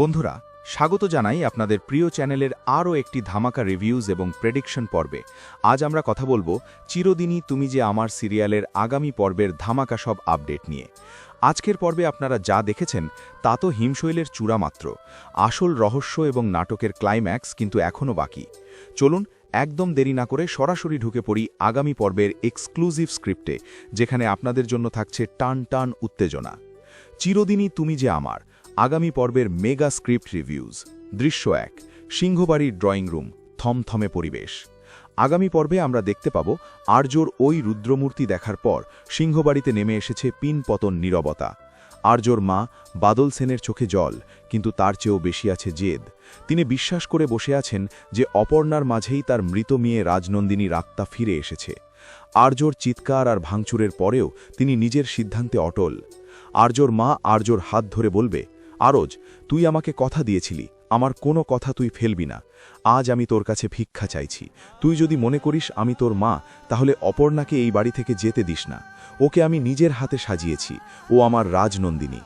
বন্ধুরা, স্বাগত জানাই আপনাদের প্রিয় চ্যানেলের আরও একটি ধামাকা রিভিউজ এবং প্রেডিকশন পর্বে। আজ আমরা কথা বলব, চিরদিনই তুমি যে আমার সিরিয়ালের আগামী পর্বের ধামাকা সব আপডেট নিয়ে। আজকের পর্বে আপনারা যা দেখেছেন, তা তো হিমশৈলের চূড়া মাত্র। আসল রহস্য এবং নাটকের ক্লাইম্যাক্স কিন্তু এখনও বাকি। চলুন, একদম দেরি না করে সরাসরি ঢুকে পড়ি আগামী পর্বের এক্সক্লুসিভ স্ক্রিপ্টে যেখানে আপনাদের জন্য থাকছে টান টান উত্তেজনা। চিরদিনই তুমি যে আমার আগামী পর্বের মেগা স্ক্রিপ্ট রিভিউজ। দৃশ্য এক, সিংহবাড়ির ড্রয়িং রুম, থমথমে পরিবেশ। আগামী পর্বে আমরা দেখতে পাব আর্যর ওই রুদ্রমূর্তি দেখার পর সিংহবাড়িতে নেমে এসেছে পিন পতন নীরবতা। আর্যর মা বাদল সেনের চোখে জল, কিন্তু তার চেয়েও বেশি আছে জেদ। তিনি বিশ্বাস করে বসে আছেন যে অপর্ণার মাঝেই তার মৃত মেয়ে রাজনন্দিনী আত্মা ফিরে এসেছে। আর্যর চিৎকার আর ভাঙচুরের পরেও তিনি নিজের সিদ্ধান্তে অটল। আর্যর মা আর্যর হাত ধরে বলবে আরজ, তুই আমাকে কথা দিয়েছিলি, আমার কোনো কথা তুই ফেলবি না। আজ আমি তোর কাছে ভিক্ষা চাইছি। তুই যদি মনে করিস আমি তোর মা, তাহলে অপর্ণাকে এই বাড়ি থেকে যেতে দিস না। ওকে আমি নিজের হাতে সাজিয়েছি। ও আমার রাজনন্দিনী।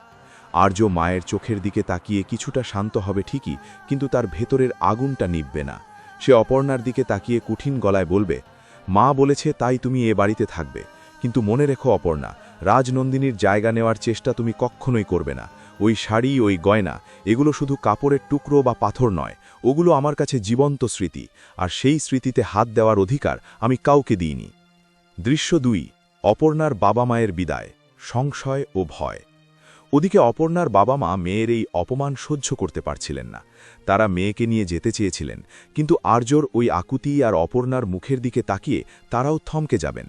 আর্য মায়ের চোখের দিকে তাকিয়ে কিছুটা শান্ত হবে ঠিকই, কিন্তু তার ভেতরের আগুনটা নিববে না। সে অপর্ণার দিকে তাকিয়ে কঠিন গলায় বলবে, মা বলেছে তাই তুমি এ বাড়িতে থাকবে। কিন্তু মনে রেখো অপর্ণা, রাজনন্দিনীর জায়গা নেওয়ার চেষ্টা তুমি কখনোই করবে না। ওই শাড়ি, ওই গয়না, এগুলো শুধু কাপড়ের টুকরো বা পাথর নয়, ওগুলো আমার কাছে জীবন্ত স্মৃতি, আর সেই স্মৃতিতে হাত দেওয়ার অধিকার আমি কাউকে দিইনি। দৃশ্য দুই, অপর্ণার বাবা মায়ের বিদায়, সংশয় ও ভয়। ওদিকে অপর্ণার বাবা মা মেয়ের এই অপমান সহ্য করতে পারছিলেন না। তারা মেয়েকে নিয়ে যেতে চেয়েছিলেন, কিন্তু আর্যর ওই আকুতি আর অপর্ণার মুখের দিকে তাকিয়ে তারাও থমকে যাবেন।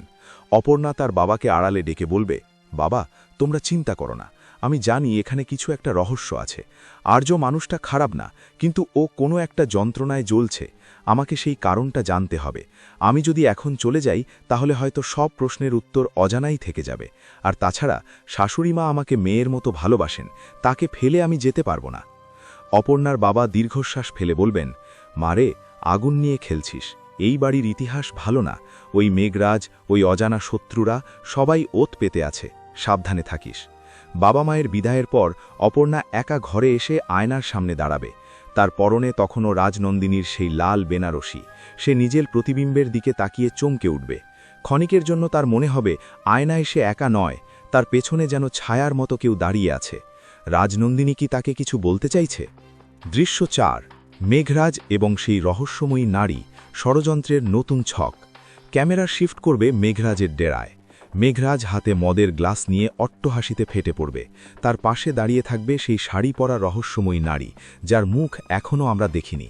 অপর্ণা তার বাবাকে আড়ালে ডেকে বলবে, বাবা, তোমরা চিন্তা করো না আমি জানি এখানে কিছু একটা রহস্য আছে। আর্য মানুষটা খারাপ না, কিন্তু ও কোনো একটা যন্ত্রণায় জ্বলছে। আমাকে সেই কারণটা জানতে হবে। আমি যদি এখন চলে যাই, তাহলে হয়তো সব প্রশ্নের উত্তর অজানাই থেকে যাবে। আর তাছাড়া শাশুড়িমা আমাকে মেয়ের মতো ভালোবাসেন, তাকে ফেলে আমি যেতে পারব না। অপর্ণার বাবা দীর্ঘশ্বাস ফেলে বলবেন মারে আগুন নিয়ে খেলছিস। এই বাড়ির ইতিহাস ভালো না। ওই মেঘরাজ, ওই অজানা শত্রুরা সবাই ওত পেতে আছে। সাবধানে থাকিস। বাবা মায়ের বিদায়ের পর অপর্ণা একা ঘরে এসে আয়নার সামনে দাঁড়াবে। তার পরনে তখনও রাজনন্দিনীর সেই লাল বেনারসি। সে নিজের প্রতিবিম্বের দিকে তাকিয়ে চমকে উঠবে। ক্ষণিকের জন্য তার মনে হবে, আয়নায় সে একা নয়, তার পেছনে যেন ছায়ার মতো কেউ দাঁড়িয়ে আছে। রাজনন্দিনী কি তাকে কিছু বলতে চাইছে? দৃশ্য চার, মেঘরাজ এবং সেই রহস্যময়ী নারী, ষড়যন্ত্রের নতুন ছক। ক্যামেরা শিফট করবে মেঘরাজের ডেরায়। মেঘরাজ হাতে মদের গ্লাস নিয়ে অট্টহাসিতে ফেটে পড়বে। তার পাশে দাঁড়িয়ে থাকবে সেই শাড়ি পরা রহস্যময়ী নারী, যার মুখ এখনও আমরা দেখিনি।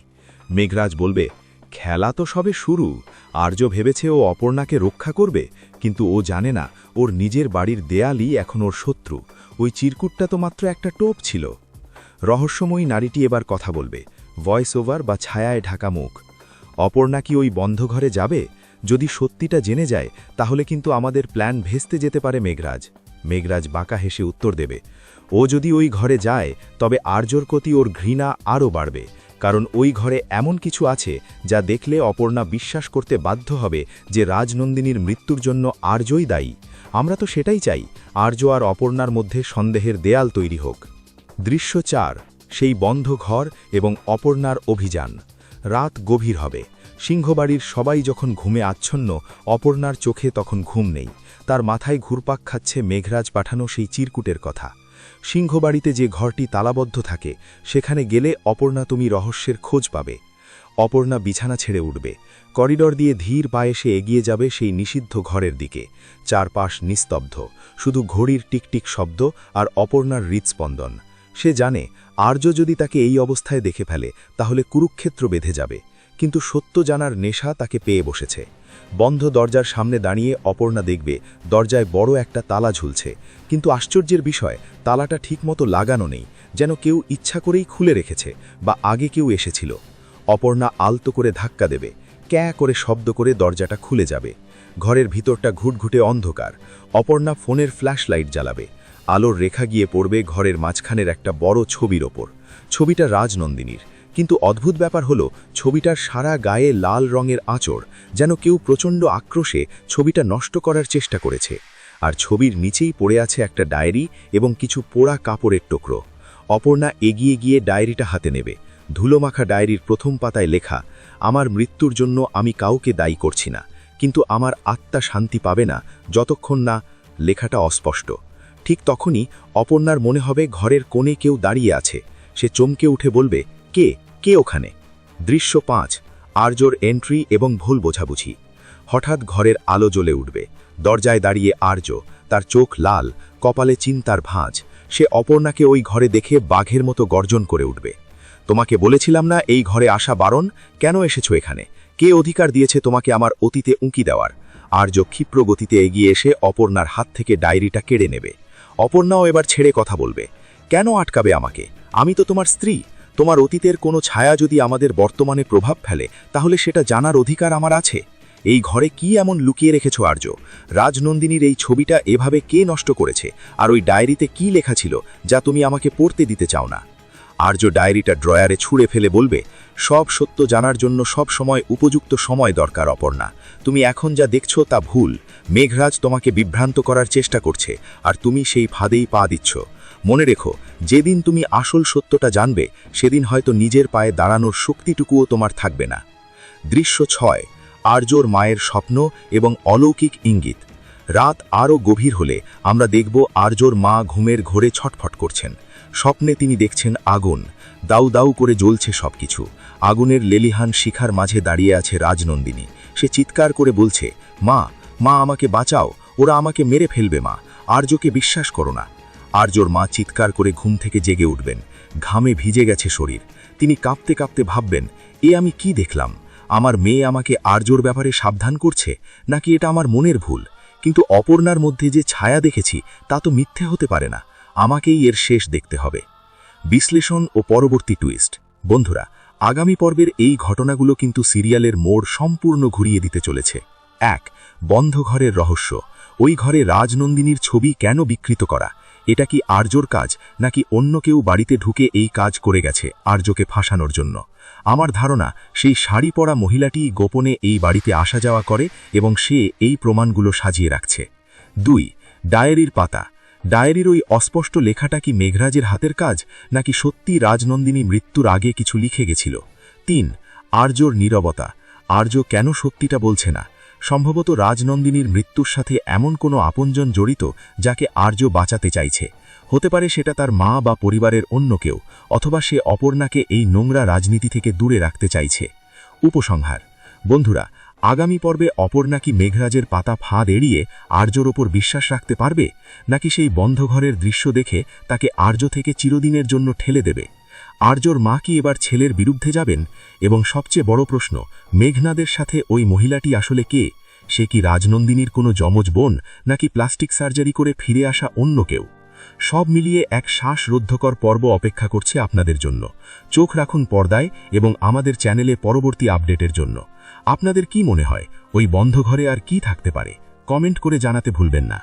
মেঘরাজ বলবে, খেলা তো সবে শুরু। আর্য ভেবেছে ও অপর্ণাকে রক্ষা করবে, কিন্তু ও জানে না, ওর নিজের বাড়ির দেয়ালই এখন ওর শত্রু। ওই চিরকুটটা তো মাত্র একটা টোপ ছিল। রহস্যময়ী নারীটি এবার কথা বলবে, ভয়েস ওভার বা ছায়ায় ঢাকা মুখ। অপর্ণা কি ওই বন্ধ ঘরে যাবে? যদি সত্যিটা জেনে যায়, তাহলে কিন্তু আমাদের প্ল্যান ভেস্তে যেতে পারে মেঘরাজ। মেঘরাজ বাঁকা হেসে উত্তর দেবে, ও যদি ওই ঘরে যায়, তবে আর্যর প্রতি ওর ঘৃণা আরও বাড়বে, কারণ ওই ঘরে এমন কিছু আছে যা দেখলে অপর্ণা বিশ্বাস করতে বাধ্য হবে যে রাজনন্দিনীর মৃত্যুর জন্য আর্যই দায়ী। আমরা তো সেটাই চাই, আর্য আর অপর্ণার মধ্যে সন্দেহের দেয়াল তৈরি হোক। দৃশ্য চার, সেই বন্ধ ঘর এবং অপর্ণার অভিযান। রাত গভীর হবে। সিংহবাড়ির সবাই যখন ঘুমে আচ্ছন্ন, অপর্ণার চোখে তখন ঘুম নেই। তার মাথায় ঘুরপাক খাচ্ছে মেঘরাজ পাঠানো সেই চিরকুটের কথা। সিংহবাড়িতে যে ঘরটি তালাবদ্ধ থাকে, সেখানে গেলে অপর্ণা তুমি রহস্যের খোঁজ পাবে। অপর্ণা বিছানা ছেড়ে উঠবে। করিডর দিয়ে ধীর পায়ে সে এগিয়ে যাবে সেই নিষিদ্ধ ঘরের দিকে। চারপাশ নিস্তব্ধ। শুধু ঘড়ির টিকটিক শব্দ আর অপর্ণার হৃৎস্পন্দন। সে জানে, আর্য যদি তাকে এই অবস্থায় দেখে ফেলে, তাহলে কুরুক্ষেত্র বেঁধে যাবে। কিন্তু সত্য জানার নেশা তাকে পেয়ে বসেছে। বন্ধ দরজার সামনে দাঁড়িয়ে অপর্ণা দেখবে, দরজায় বড় একটা তালা ঝুলছে। কিন্তু আশ্চর্যের বিষয়, তালাটা ঠিকমতো লাগানো নেই, যেন কেউ ইচ্ছা করেই খুলে রেখেছে বা আগে কেউ এসেছিল। অপর্ণা আলতো করে ধাক্কা দেবে, ক্যা করে শব্দ করে দরজাটা খুলে যাবে। ঘরের ভিতরটা ঘুটঘুটে অন্ধকার। অপর্ণা ফোনের ফ্ল্যাশ লাইট জ্বালাবে। আলোর রেখা গিয়ে পড়বে ঘরের মাঝখানের একটা বড় ছবির ওপর। ছবিটা রাজনন্দিনীর। কিন্তু অদ্ভুত ব্যাপার হলো, ছবিটার সারা গায়ে লাল রঙের আঁচড়, যেন কেউ প্রচণ্ড আক্রোশে ছবিটা নষ্ট করার চেষ্টা করেছে। আর ছবির নিচেই পড়ে আছে একটা ডায়েরি এবং কিছু পোড়া কাপড়ের টুকরো। অপর্ণা এগিয়ে গিয়ে ডায়েরিটা হাতে নেবে। ধুলোমাখা ডায়েরির প্রথম পাতায় লেখা, আমার মৃত্যুর জন্য আমি কাউকে দায়ী করছি না, কিন্তু আমার আত্মা শান্তি পাবে না, যতক্ষণ না লেখাটা অস্পষ্ট। ঠিক তখনই অপর্ণার মনে হবে ঘরের কোণে কেউ দাঁড়িয়ে আছে। সে চমকে উঠে বলবে কে কে ওখানে? দৃশ্য পাঁচ, আর্যর এন্ট্রি এবং ভুল বোঝাবুঝি। হঠাৎ ঘরের আলো জ্বলে উঠবে। দরজায় দাঁড়িয়ে আর্য, তার চোখ লাল, কপালে চিন্তার ভাঁজ। সে অপর্ণাকে ওই ঘরে দেখে বাঘের মতো গর্জন করে উঠবে। তোমাকে বলেছিলাম না এই ঘরে আসা বারণ? কেন এসেছ এখানে? কে অধিকার দিয়েছে তোমাকে আমার অতীতে উঁকি দেওয়ার? আর্য ক্ষিপ্র গতিতে এগিয়ে এসে অপর্ণার হাত থেকে ডায়েরিটা কেড়ে নেবে। অপর্ণাও এবার ছেড়ে কথা বলবে। কেন আটকাবে আমাকে? আমি তো তোমার স্ত্রী। তোমার অতীতের কোনো ছায়া যদি আমাদের বর্তমানে প্রভাব ফেলে, তাহলে সেটা জানার অধিকার আমার আছে। এই ঘরে কি এমন লুকিয়ে রেখেছো আর্য? রাজনন্দিনীর এই ছবিটা এভাবে কে নষ্ট করেছে? আর ওই ডায়েরিতে কি লেখা ছিল, যা তুমি আমাকে পড়তে দিতে চাও না? আর্য ডায়েরিটা ড্রয়ারে ছুঁড়ে ফেলে বলবে, সব সত্য জানার জন্য সব সময় উপযুক্ত সময় দরকার, অপর্ণা। তুমি এখন যা দেখছ তা ভুল। মেঘরাজ তোমাকে বিভ্রান্ত করার চেষ্টা করছে, আর তুমি সেই ফাঁদেই পা দিচ্ছ। মনে রেখো, যেদিন তুমি আসল সত্যটা জানবে, সেদিন হয়তো নিজের পায়ে দাঁড়ানোর শক্তিটুকুও তোমার থাকবে না। দৃশ্য ছয়, আর্যর মায়ের স্বপ্ন এবং অলৌকিক ইঙ্গিত। রাত আরও গভীর হলে আমরা দেখব আর্যর মা ঘুমের ঘোরে ছটফট করছেন। স্বপ্নে তিনি দেখছেন আগুন। দাউ দাউ করে জ্বলছে সবকিছু। আগুনের লেলিহান শিখার মাঝে দাঁড়িয়ে আছে রাজনন্দিনী। সে চিৎকার করে বলছে, মা মা আমাকে বাঁচাও, ওরা আমাকে মেরে ফেলবে মা। আর্যকে বিশ্বাস করো না। আর্যর মা চিৎকার করে ঘুম থেকে জেগে উঠবেন। ঘামে ভিজে গেছে শরীর। তিনি কাঁপতে কাঁপতে ভাববেন, এ আমি কি দেখলাম? আমার মেয়ে আমাকে আর্যর ব্যাপারে সাবধান করছে? নাকি এটা আমার মনের ভুল? কিন্তু অপর্ণার মধ্যে যে ছায়া দেখেছি, তা তো মিথ্যে হতে পারে না। আমাকেই এর শেষ দেখতে হবে। বিশ্লেষণ ও পরবর্তী টুইস্ট। বন্ধুরা, আগামী পর্বের এই ঘটনাগুলো কিন্তু সিরিয়ালের মোড় সম্পূর্ণ ঘুরিয়ে দিতে চলেছে। এক, বন্ধ ঘরের রহস্য। ওই ঘরে রাজনন্দিনীর ছবি কেন বিকৃত করা? এটা কি আর্যর কাজ, নাকি অন্য কেউ বাড়িতে ঢুকে এই কাজ করে গেছে আর্যকে ফাঁসানোর জন্য? আমার ধারণা, সেই শাড়ি পরা মহিলাটি গোপনে এই বাড়িতে আসা যাওয়া করে এবং সে এই প্রমাণগুলো সাজিয়ে রাখছে। দুই, ডায়েরির পাতা। ডায়েরির ওই অস্পষ্ট লেখাটা কি মেঘরাজের হাতের কাজ, নাকি সত্যি রাজনন্দিনী মৃত্যুর আগে কিছু লিখে গেছিল? তিন, আর্যর নীরবতা। আর্য কেন সত্যিটা বলছে না? সম্ভবত রাজনন্দিনীর মৃত্যুর সাথে এমন কোনো আপনজন জড়িত যাকে আর্য বাঁচাতে চাইছে। হতে পারে সেটা তার মা বা পরিবারের অন্য কেউ, অথবা সে অপর্ণাকে এই নোংরা রাজনীতি থেকে দূরে রাখতে চাইছে। উপসংহার, বন্ধুরা, আগামী পর্বে অপর্ণা কি মেঘরাজের পাতা ফাঁদ এড়িয়ে আর্যর ওপর বিশ্বাস রাখতে পারবে? নাকি সেই বন্ধ ঘরের দৃশ্য দেখে তাকে আর্য থেকে চিরদিনের জন্য ঠেলে দেবে? আর্যর মা কি এবার ছেলের বিরুদ্ধে যাবেন? এবং সবচেয়ে বড় প্রশ্ন, মেঘনাদের সাথে ওই মহিলাটি আসলে কে? সে কি রাজনন্দিনীর কোনো যমজ বোন, নাকি প্লাস্টিক সার্জারি করে ফিরে আসা অন্য কেউ? সব মিলিয়ে এক শ্বাসরোধকর পর্ব অপেক্ষা করছে আপনাদের জন্য। চোখ রাখুন পর্দায় এবং আমাদের চ্যানেলে পরবর্তী আপডেটের জন্য। আপনাদের কি মনে হয়, ওই বন্ধ ঘরে আর কি থাকতে পারে? কমেন্ট করে জানাতে ভুলবেন না।